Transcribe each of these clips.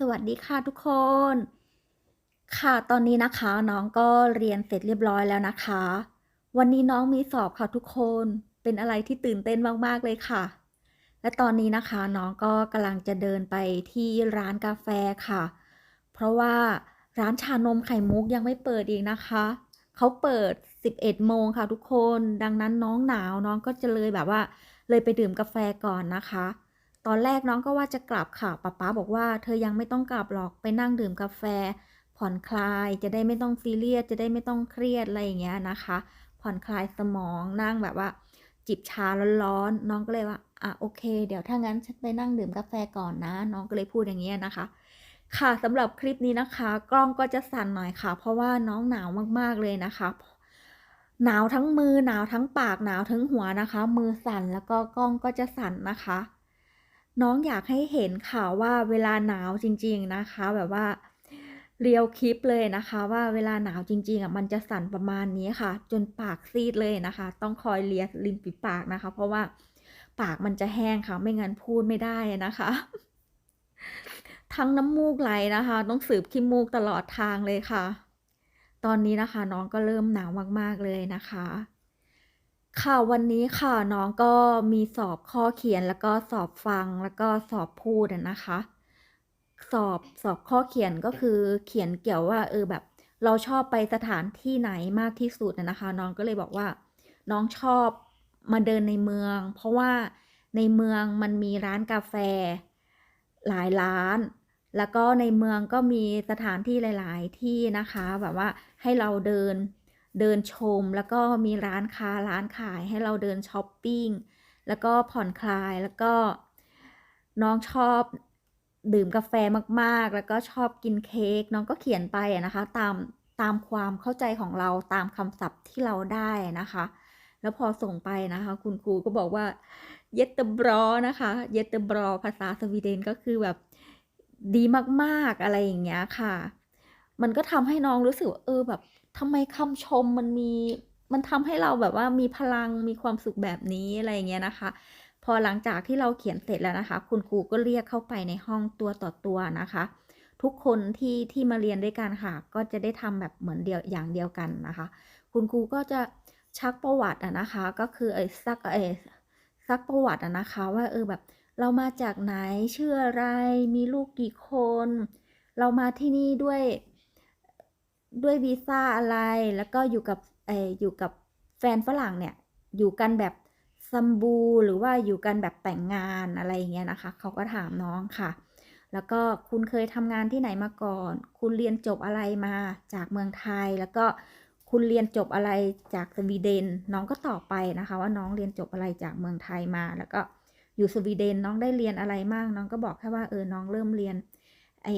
สวัสดีค่ะทุกคน ค่ะตอนนี้นะคะน้องก็เรียนเสร็จเรียบร้อยแล้วนะคะ วันนี้น้องมีสอบค่ะทุกคนเป็นอะไรที่ตื่นเต้นมากๆเลยค่ะ และตอนนี้นะคะน้องก็กำลังจะเดินไปที่ร้านกาแฟค่ะ เพราะว่าร้านชานมไข่มุกยังไม่เปิดอีกนะคะเขาเปิด 11 โมงค่ะทุกคน ดังนั้นน้องหนาวน้องก็จะเลยแบบว่า เลยไปดื่มกาแฟก่อนนะคะ ตอนแรกน้องก็ว่าจะกลับค่ะป๊าป๊าบอกว่าเธอยังไม่ต้องกลับหรอกไปนั่งดื่มกาแฟ ผ่อนคลายจะได้ไม่ต้องซีเรียสจะได้ไม่ต้องเครียดอะไรอย่างเงี้ยนะคะ ผ่อนคลายสมองนั่งแบบว่า จิบชาร้อนๆน้องก็เลยว่าอะโอเค เดี๋ยวถ้างั้นฉันไปนั่งดื่มกาแฟก่อนนะ น้องก็เลยพูดอย่างเงี้ยนะคะ ค่ะสำหรับคลิปนี้นะคะ กล้องก็จะสั่นหน่อยค่ะ เพราะว่าน้องหนาวมากๆเลยนะคะหนาวทั้งมือหนาวทั้งปากหนาวทั้งหัวนะคะ มือสั่นแล้วก็กล้องก็จะสั่นนะคะ น้องอยากให้เห็นค่ะว่าเวลาหนาวจริง ๆนะคะ แบบว่าเรียวคลิปเลยนะคะ ว่าเวลาหนาวจริง ๆอะมันจะสั่นประมาณนี้ค่ะ จนปากซีดเลยนะคะ ต้องคอยเลียริมฝีปากนะคะ เพราะว่าปากมันจะแห้งค่ะ ไม่งั้นพูดไม่ได้นะคะ ทั้งน้ำมูกไหลนะคะ ต้องสืบขี้มูกตลอดทางเลยค่ะ ตอนนี้นะคะ น้องก็เริ่มหนาวมากๆเลยนะคะ ค่ะวันนี้ค่ะน้องก็มีสอบข้อเขียนแล้วก็สอบฟังแล้วก็สอบพูดอะนะคะ สอบสอบข้อเขียนก็คือเขียนเกี่ยวว่า เออแบบ เราชอบไปสถานที่ไหนมากที่สุดอะนะคะ น้องก็เลยบอกว่า น้องชอบมาเดินในเมือง เพราะว่าในเมืองมันมีร้านกาแฟ หลายร้าน แล้วก็ในเมืองก็มีสถานที่หลาย ๆ ที่นะคะ แบบว่าให้เราเดิน เดินชมแล้วก็มีร้านค้าร้านขายให้เราเดินช้อปปิ้งแล้วก็ผ่อนคลายแล้วก็น้องชอบดื่มกาแฟมากๆ แล้วก็ชอบกินเค้กน้องก็เขียนไปนะคะ ตามตามความเข้าใจของเราตามคำศัพท์ที่เราได้นะคะ แล้วพอส่งไปนะคะ คุณครูก็บอกว่า "Jättebra" นะคะ "Jättebra" ภาษาสวีเดนก็คือแบบดีมากๆอะไรอย่างเงี้ยค่ะ มันก็ทำให้น้องรู้สึกว่าเออแบบ ทำไมคำชมมันมีมันทำให้เราแบบว่ามีพลังมีความสุขแบบนี้อะไรอย่างเงี้ยนะคะ พอหลังจากที่เราเขียนเสร็จแล้วนะคะ คุณครูก็เรียกเข้าไปในห้องตัวต่อตัวนะคะ ทุกคนที่ที่มาเรียนด้วยกันค่ะ ก็จะได้ทำแบบเหมือนเดียวอย่างเดียวกันนะคะ คุณครูก็จะชักประวัติอะนะคะ ก็คือไอ้ซักเออซักประวัติอะนะคะ ว่าเออแบบเรามาจากไหนชื่ออะไรมีลูกกี่คน เรามาที่นี่ด้วย ด้วยวีซ่าอะไรแล้วก็อยู่กับเอ่อยู่กับแฟนฝรั่งเนี่ยอยู่กันแบบซัมบูหรือว่าอยู่กันแบบแต่งงานอะไรอย่างเงี้ยนะคะเขาก็ถามน้องค่ะ แล้วก็คุณเคยทำงานที่ไหนมาก่อน คุณเรียนจบอะไรมาจากเมืองไทย แล้วก็คุณเรียนจบอะไรจากสวีเดน น้องก็ตอบไปนะคะ ว่าน้องเรียนจบอะไรจากเมืองไทยมา แล้วก็อยู่สวีเดนน้องได้เรียนอะไรมั่งน้องก็บอกแค่ว่าเออน้องเริ่มเรียนไอ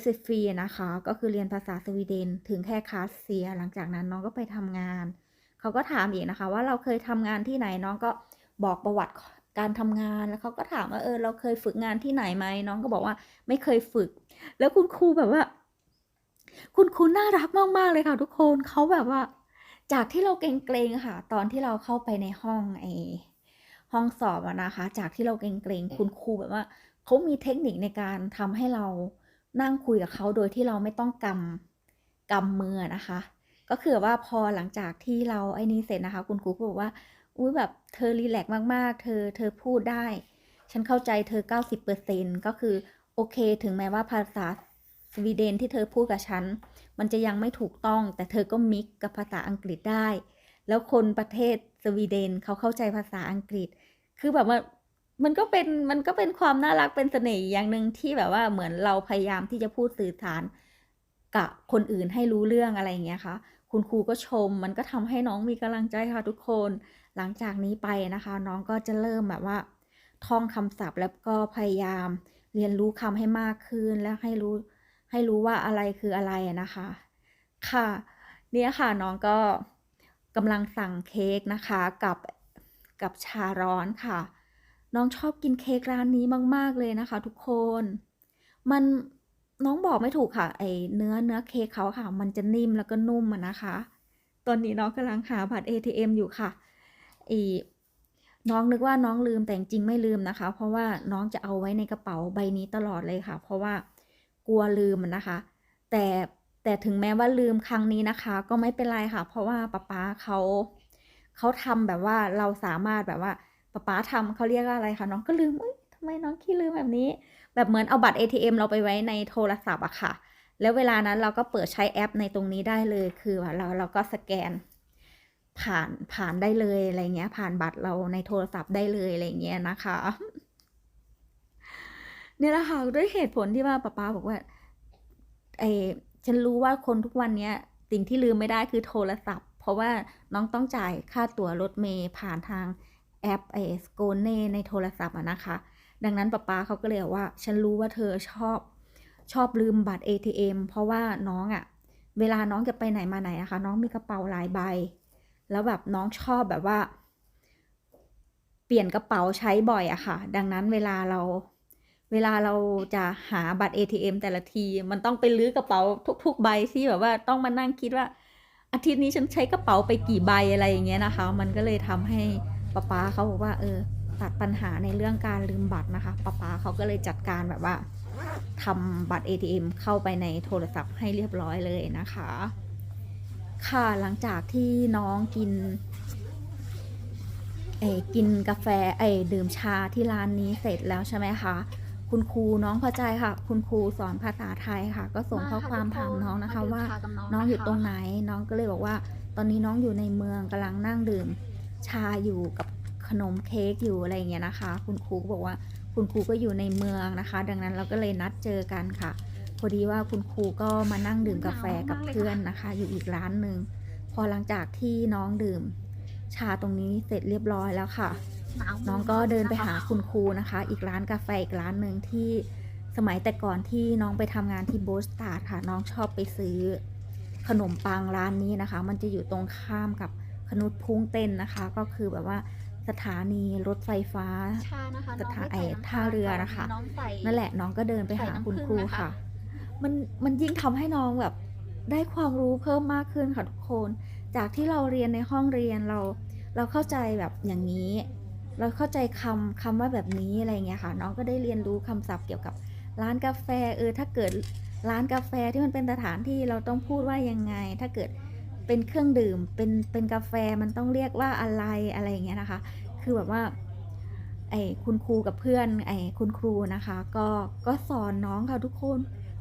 SFI อะนะคะ ก็คือเรียนภาษาสวีเดนถึงแค่คลาสเซีย หลังจากนั้นน้องก็ไปทำงาน เขาก็ถามอีกนะคะ ว่าเราเคยทำงานที่ไหนน้องก็บอกประวัติการทำงานแล้วเขาก็ถามว่าเออเราเคยฝึกงานที่ไหนไหมน้องก็บอกว่าไม่เคยฝึก แล้วคุณครูแบบว่า คุณครูน่ารักมากๆเลยค่ะทุกคนเขาแบบว่า จากที่เราเกรงๆค่ะ ตอนที่เราเข้าไปในห้องไอห้องสอบนะคะ จากที่เราเกรงๆคุณครูแบบว่าเขามีเทคนิคในการทำให้เรา นั่งคุยกับเขาโดยที่เราไม่ต้องกำกำมือนะคะ ก็คือว่าพอหลังจากที่เราไอ้นี่เสร็จนะคะ คุณครูก็บอกว่าอุ๊ยแบบเธอรีแลกซ์มากๆ เธอเธอพูดได้ ฉันเข้าใจเธอ 90%ก็คือโอเค ถึงแม้ว่าภาษาสวีเดนที่เธอพูดกับฉัน มันจะยังไม่ถูกต้อง แต่เธอก็มิกกับภาษาอังกฤษได้ แล้วคนประเทศสวีเดนเขาเข้าใจภาษาอังกฤษ คือแบบว่า มันก็เป็นมันก็เป็นความน่ารักเป็นเสน่ห์อย่างหนึ่งที่แบบว่าเหมือนเราพยายามที่จะพูดสื่อสารกับคนอื่นให้รู้เรื่องอะไรอย่างเงี้ยค่ะ คุณครูก็ชม มันก็ทำให้น้องมีกำลังใจค่ะทุกคน หลังจากนี้ไปนะคะ น้องก็จะเริ่มแบบว่า ท่องคำศัพท์แล้วก็พยายามเรียนรู้คำให้มากขึ้นและให้รู้ให้รู้ว่าอะไรคืออะไรนะคะ ค่ะ เนี่ยค่ะน้องก็กำลังสั่งเค้กนะคะกับกับชาร้อนค่ะ น้องชอบกินเค้กร้านนี้มาก ๆ เลยนะคะ ทุกคน มันน้องบอกไม่ถูกค่ะ ไอเนื้อเนื้อเค้กเขาค่ะ มันจะนิ่มแล้วก็นุ่มอะนะคะ ตอนนี้น้องกำลังหาบัตร ATM อยู่ค่ะไอน้องนึกว่าน้องลืมแต่จริงไม่ลืมนะคะ เพราะว่าน้องจะเอาไว้ในกระเป๋าใบนี้ตลอดเลยค่ะ เพราะว่ากลัวลืมนะคะ แต่แต่ถึงแม้ว่าลืมครั้งนี้นะคะ ก็ไม่เป็นไรค่ะ เพราะว่าป๊าป๊าเขาเขาทำแบบว่าเราสามารถแบบว่า ป๊าป๊าทำเขาเรียกว่าอะไรคะน้องก็ลืมเอ้ยทำไมน้องขี้ลืมแบบนี้ แบบเหมือนเอาบัตร ATM เราไปไว้ในโทรศัพท์อะค่ะ แล้วเวลานั้นเราก็เปิดใช้แอปในตรงนี้ได้เลยคือว่าเราเราก็สแกน ผ่านผ่านได้เลยอะไรเงี้ย ผ่านบัตรเราในโทรศัพท์ได้เลยอะไรเงี้ยนะคะเนี่ยแหละค่ะด้วยเหตุผลที่ว่าป๊าป๊าบอกว่าเอฉันรู้ว่าคนทุกวันเนี้ยสิ่งที่ลืมไม่ได้คือโทรศัพท์ เพราะว่าน้องต้องจ่ายค่าตั๋วรถเมล์ผ่านทาง แอปไอสโกเน่ในโทรศัพท์นะคะ ดังนั้นป๊าป๊าเขาก็เลยว่า ฉันรู้ว่าเธอชอบชอบลืมบัตร ATM เพราะว่าน้องอะเวลาน้องจะไปไหนมาไหนอะคะ น้องมีกระเป๋าหลายใบ แล้วแบบน้องชอบแบบว่า เปลี่ยนกระเป๋าใช้บ่อยอะค่ะ ดังนั้นเวลาเราเวลาเราจะหาบัตร ATM แต่ละที มันต้องไปลื้อกระเป๋าทุก ๆ ใบที่แบบว่าต้องมานั่งคิดว่า อาทิตย์นี้ฉันใช้กระเป๋าไปกี่ใบอะไรอย่างเงี้ยนะคะ มันก็เลยทำให้ ป๊าป๊าเขาบอกว่าเออตัดปัญหาในเรื่องการลืมบัตรนะคะป๊าป๊าเขาก็เลยจัดการแบบว่าทำบัตร ATM เข้าไปในโทรศัพท์ให้เรียบร้อยเลยนะคะ ค่ะหลังจากที่น้องกินเอยกินกาแฟเอยดื่มชาที่ร้านนี้เสร็จแล้วใช่ไหมคะคุณครูน้องพอใจค่ะ คุณครูสอนภาษาไทยค่ะ ก็ส่งข้อความถามน้องนะคะว่า น้องอยู่ตรงไหน น้องก็เลยบอกว่า ตอนนี้น้องอยู่ในเมืองกำลังนั่งดื่ม ชาอยู่กับขนมเค้กอยู่อะไรเงี้ยนะคะ คุณครูก็บอกว่าคุณครูก็อยู่ในเมืองนะคะ ดังนั้นเราก็เลยนัดเจอกันค่ะ พอดีว่าคุณครูก็มานั่งดื่มกาแฟกับเพื่อนนะคะ อยู่อีกร้านหนึ่งพอหลังจากที่น้องดื่ม ชาตรงนี้เสร็จเรียบร้อยแล้วค่ะ น้องก็เดินไปหาคุณครูนะคะ อีกร้านกาแฟอีกร้านหนึ่งที่สมัยแต่ก่อนที่น้องไปทำงานที่โบสตาร์ค่ะ น้องชอบไปซื้อขนมปังร้านนี้นะคะ มันจะอยู่ตรงข้ามกับ ขนุดพุ้งเต้นนะคะ ก็คือแบบว่าสถานีรถไฟฟ้าชานะคะสถาน้งไม่ไอ้ใส่ำตลท่าเรือนะคะน้องใส่นั่นแหละน้องก็เดินไปหาใส่น้ำคุณผึ้งครูนะคะค่ะ มันมันยิ่งทำให้น้องแบบได้ความรู้เพิ่มมากขึ้นค่ะทุกคน จากที่เราเรียนในห้องเรียนเรา เราเข้าใจแบบอย่างนี้ เราเข้าใจคำคำว่าแบบนี้อะไรเงี้ยค่ะ น้องก็ได้เรียนรู้คำศัพท์เกี่ยวกับร้านกาแฟเออถ้าเกิดร้านกาแฟที่มันเป็นสถานที่เราต้องพูดว่ายังไง ถ้าเกิด เป็นเครื่องดื่ม เป็นเป็นกาแฟมันต้องเรียกว่าอะไรอะไรอย่างเงี้ยนะคะ คือแบบว่าไอ้คุณครูกับเพื่อนไอ้คุณครูนะคะ ก็ก็สอนน้องค่ะทุกคน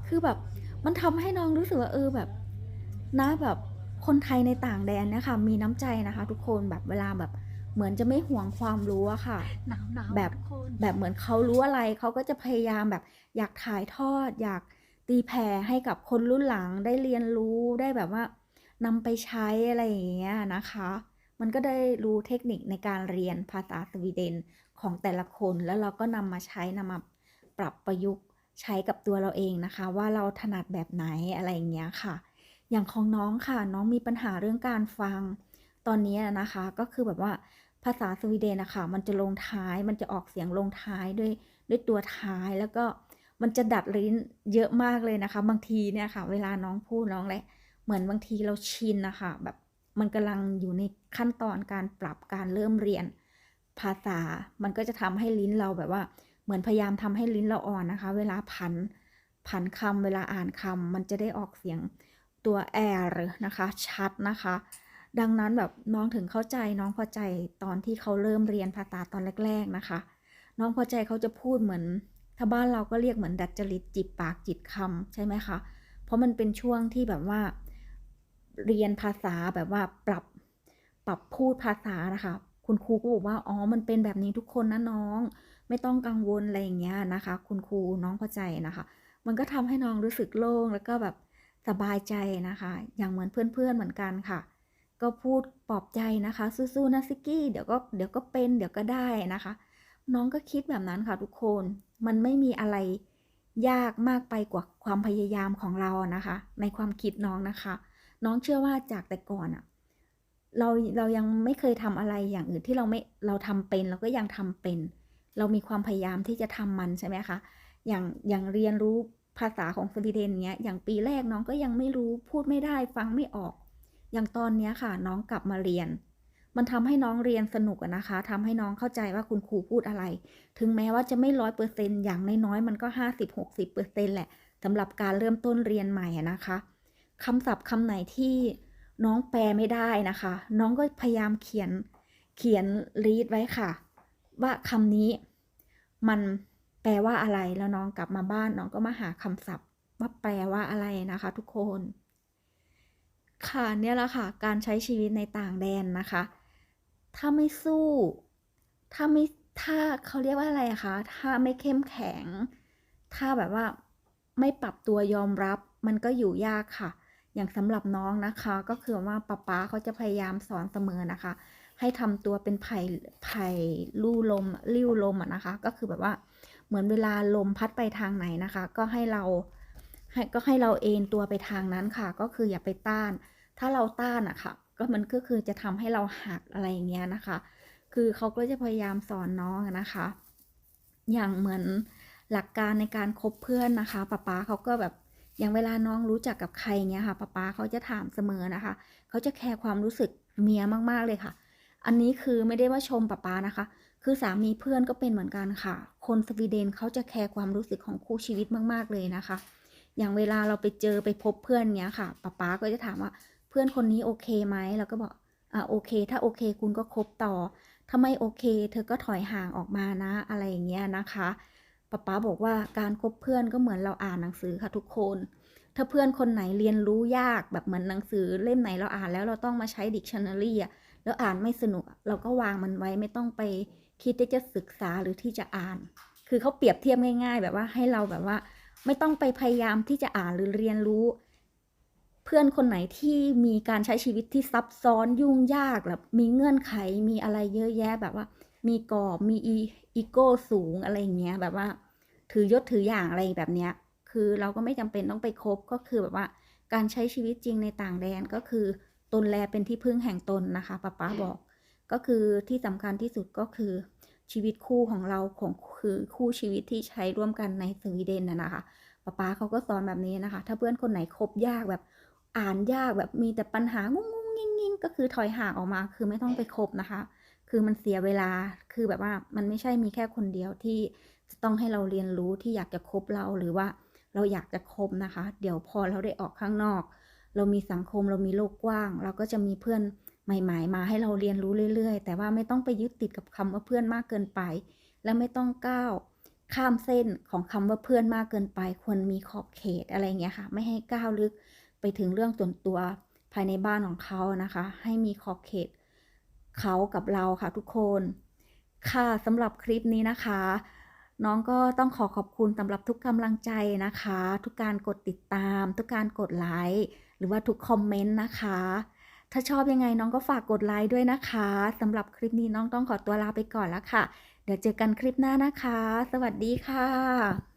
คือแบบมันทำให้น้องรู้สึกว่าเออแบบนะแบบคนไทยในต่างแดนเนี่ยค่ะมีน้ำใจนะคะ ทุกคนแบบเวลาแบบเหมือนจะไม่ห่วงความรู้อะค่ะหนาวหนาวแบบทุกคนแบบเหมือนเขารู้อะไรเขาก็จะพยายามแบบอยากถ่ายทอด อยากตีแผ่ให้กับคนรุ่นหลังได้เรียนรู้ได้แบบว่า นำไปใช้อะไรอย่างเงี้ยนะคะ มันก็ได้รู้เทคนิคในการเรียนภาษาสวีเดนของแต่ละคน แล้วเราก็นำมาใช้นำมาปรับประยุกต์ใช้กับตัวเราเองนะคะ ว่าเราถนัดแบบไหนอะไรอย่างเงี้ยค่ะ อย่างของน้องค่ะน้องมีปัญหาเรื่องการฟัง ตอนนี้นะคะก็คือแบบว่าภาษาสวีเดนนะคะมันจะลงท้ายมันจะออกเสียงลงท้ายด้วยด้วยตัวท้ายแล้วก็มันจะดัดลิ้นเยอะมากเลยนะคะ บางทีเนี่ยค่ะ เวลาน้องพูดน้องและ เหมือนบางทีเราชินนะคะแบบมันกำลังอยู่ในขั้นตอนการปรับการเริ่มเรียนภาษา มันก็จะทำให้ลิ้นเราแบบว่า เหมือนพยายามทำให้ลิ้นเราอ่อนนะคะ เวลาผันผันคำเวลาอ่านคำมันจะได้ออกเสียงตัว r นะคะ ชัดนะคะ ดังนั้นแบบน้องถึงเข้าใจน้องพอใจตอนที่เขาเริ่มเรียนภาษาตอนแรก ๆนะคะ น้องพอใจเขาจะพูดเหมือน ถ้าบ้านเราก็เรียกเหมือนดัดจริตจิบปากจิตคำใช่ไหมคะ เพราะมันเป็นช่วงที่แบบว่า เรียนภาษาแบบว่าปรับปรับพูดภาษานะคะ คุณครูก็บอกว่าอ๋อมันเป็นแบบนี้ทุกคนนะน้อง ไม่ต้องกังวลอะไรอย่างเงี้ยนะคะ คุณครูน้องพอใจนะคะ มันก็ทำให้น้องรู้สึกโล่งแล้วก็แบบสบายใจนะคะ อย่างเหมือนเพื่อนๆเหมือนกันค่ะ ก็พูดปลอบใจนะคะสู้ๆนะซิกี้เดี๋ยวก็เดี๋ยวก็เป็นเดี๋ยวก็ได้นะคะ น้องก็คิดแบบนั้นค่ะทุกคนมันไม่มีอะไรยากมากไปกว่าความพยายามของเรานะคะ ในความคิดน้องนะคะ น้องเชื่อว่าจากแต่ก่อนอะเราเรายังไม่เคยทำอะไรอย่างอื่นที่เราไม่เราทำเป็นเราก็ยังทำเป็น เรามีความพยายามที่จะทำมันใช่ไหมคะอย่างอย่างเรียนรู้ภาษาของสวีเดนเนี้ยอย่างปีแรกน้องก็ยังไม่รู้พูดไม่ได้ฟังไม่ออก อย่างตอนเนี้ยค่ะ น้องกลับมาเรียน มันทำให้น้องเรียนสนุกนะคะทำให้น้องเข้าใจว่าคุณครูพูดอะไร ถึงแม้ว่าจะไม่ร้อยเปอร์เซ็นต์อย่างน้อยๆมันก็ห้าสิบหกสิบเปอร์เซ็นต์แหละสำหรับการเริ่มต้นเรียนใหม่นะคะ คำศัพท์คำไหนที่น้องแปลไม่ได้นะคะ น้องก็พยายามเขียนเขียนรีดไว้ค่ะ ว่าคำนี้มันแปลว่าอะไรแล้วน้องกลับมาบ้านน้องก็มาหาคำศัพท์ ว่าแปลว่าอะไรนะคะ ทุกคน ค่ะเนี่ยแหละค่ะ การใช้ชีวิตในต่างแดนนะคะ ถ้าไม่สู้ ถ้าไม่ถ้าเขาเรียกว่าอะไรคะถ้าไม่เข้มแข็ง ถ้าแบบว่าไม่ปรับตัวยอมรับมันก็อยู่ยากค่ะ อย่างสำหรับน้องนะคะ ก็คือว่าป๊าป๊าเขาจะพยายามสอนเสมอนะคะ ให้ทำตัวเป็นไผ่ไผ่ลู่ลมลิ้วลมอะนะคะ ก็คือแบบว่าเหมือนเวลาลมพัดไปทางไหนนะคะ ก็ให้เราให้ก็ให้เราเอนตัวไปทางนั้นค่ะ ก็คืออย่าไปต้าน ถ้าเราต้านอะค่ะ ก็มันก็คือจะทำให้เราหักอะไรอย่างเงี้ยนะคะ คือเขาก็จะพยายามสอนน้องนะคะ อย่างเหมือนหลักการในการคบเพื่อนนะคะป๊าป๊าเขาก็แบบ อย่างเวลาน้องรู้จักกับใครเงี้ยค่ะป๊าป๊าเขาจะถามเสมอนะคะ เขาจะแคร์ความรู้สึกเมียมากๆเลยค่ะ อันนี้คือไม่ได้ว่าชมป๊าป๊านะคะ คือสามีเพื่อนก็เป็นเหมือนกันค่ะ คนสวีเดนเขาจะแคร์ความรู้สึกของคู่ชีวิตมากๆเลยนะคะ อย่างเวลาเราไปเจอไปพบเพื่อนเงี้ยค่ะป๊าป๊าก็จะถามว่าเพื่อนคนนี้โอเคไหมเราก็บอกอ่าโอเค ถ้าโอเคคุณก็คบต่อถ้าไม่โอเค เธอก็ถอยห่างออกมานะอะไรอย่างเงี้ยนะคะ ป๊าป๊าบอกว่าการคบเพื่อนก็เหมือนเราอ่านหนังสือค่ะทุกคน ถ้าเพื่อนคนไหนเรียนรู้ยากแบบเหมือนหนังสือเล่มไหนเราอ่านแล้วเราต้องมาใช้ dictionary อะแล้วอ่านไม่สนุกเราก็วางมันไว้ไม่ต้องไปคิดที่จะศึกษาหรือที่จะอ่าน คือเขาเปรียบเทียบง่าย ๆ แบบว่าให้เราแบบว่า ไม่ต้องไปพยายามที่จะอ่านหรือเรียนรู้ เพื่อนคนไหนที่มีการใช้ชีวิตที่ซับซ้อนยุ่งยากแบบมีเงื่อนไขมีอะไรเยอะแยะแบบว่า มีกรอบมีอีโก้สูงอะไรอย่างเงี้ยแบบว่า ถือยศถืออย่างอะไรแบบเนี้ย คือเราก็ไม่จำเป็นต้องไปคบก็คือแบบว่า การใช้ชีวิตจริงในต่างแดนก็คือตนแลเป็นที่พึ่งแห่งตนนะคะป้าป๊าบอก ก็คือที่สำคัญที่สุดก็คือ ชีวิตคู่ของเราของคือคู่ชีวิตที่ใช้ร่วมกันในสวีเดนน่ะนะคะป้าป๊าเขาก็สอนแบบนี้นะคะ ถ้าเพื่อนคนไหนคบยากแบบอ่านยากแบบมีแต่ปัญหางุ้งงุ้งงิงงิงก็คือถอยห่างออกมาคือไม่ต้องไปคบนะคะ คือมันเสียเวลาคือแบบว่ามันไม่ใช่มีแค่คนเดียวที่จะต้องให้เราเรียนรู้ที่อยากจะคบเราหรือว่าเราอยากจะคบนะคะ เดี๋ยวพอเราได้ออกข้างนอก เรามีสังคมเรามีโลกกว้าง เราก็จะมีเพื่อนใหม่ๆ มาให้เราเรียนรู้เรื่อย ๆ แต่ว่าไม่ต้องไปยึดติดกับคำว่าเพื่อนมากเกินไป และไม่ต้องก้าวข้ามเส้นของคำว่าเพื่อนมากเกินไป ควรมีขอบเขตอะไรเงี้ยค่ะ ไม่ให้ก้าวลึกไปถึงเรื่องส่วนตัวภายในบ้านของเขานะคะ ให้มีขอบเขต เขากับเราค่ะทุกคน ค่ะสำหรับคลิปนี้นะคะ น้องก็ต้องขอขอบคุณสำหรับทุกกำลังใจนะคะ ทุกการกดติดตาม ทุกการกดไลค์หรือว่าทุกคอมเมนต์นะคะ ถ้าชอบยังไงน้องก็ฝากกดไลค์ด้วยนะคะสำหรับคลิปนี้น้องต้องขอตัวลาไปก่อนแล้วค่ะ เดี๋ยวเจอกันคลิปหน้านะคะ สวัสดีค่ะ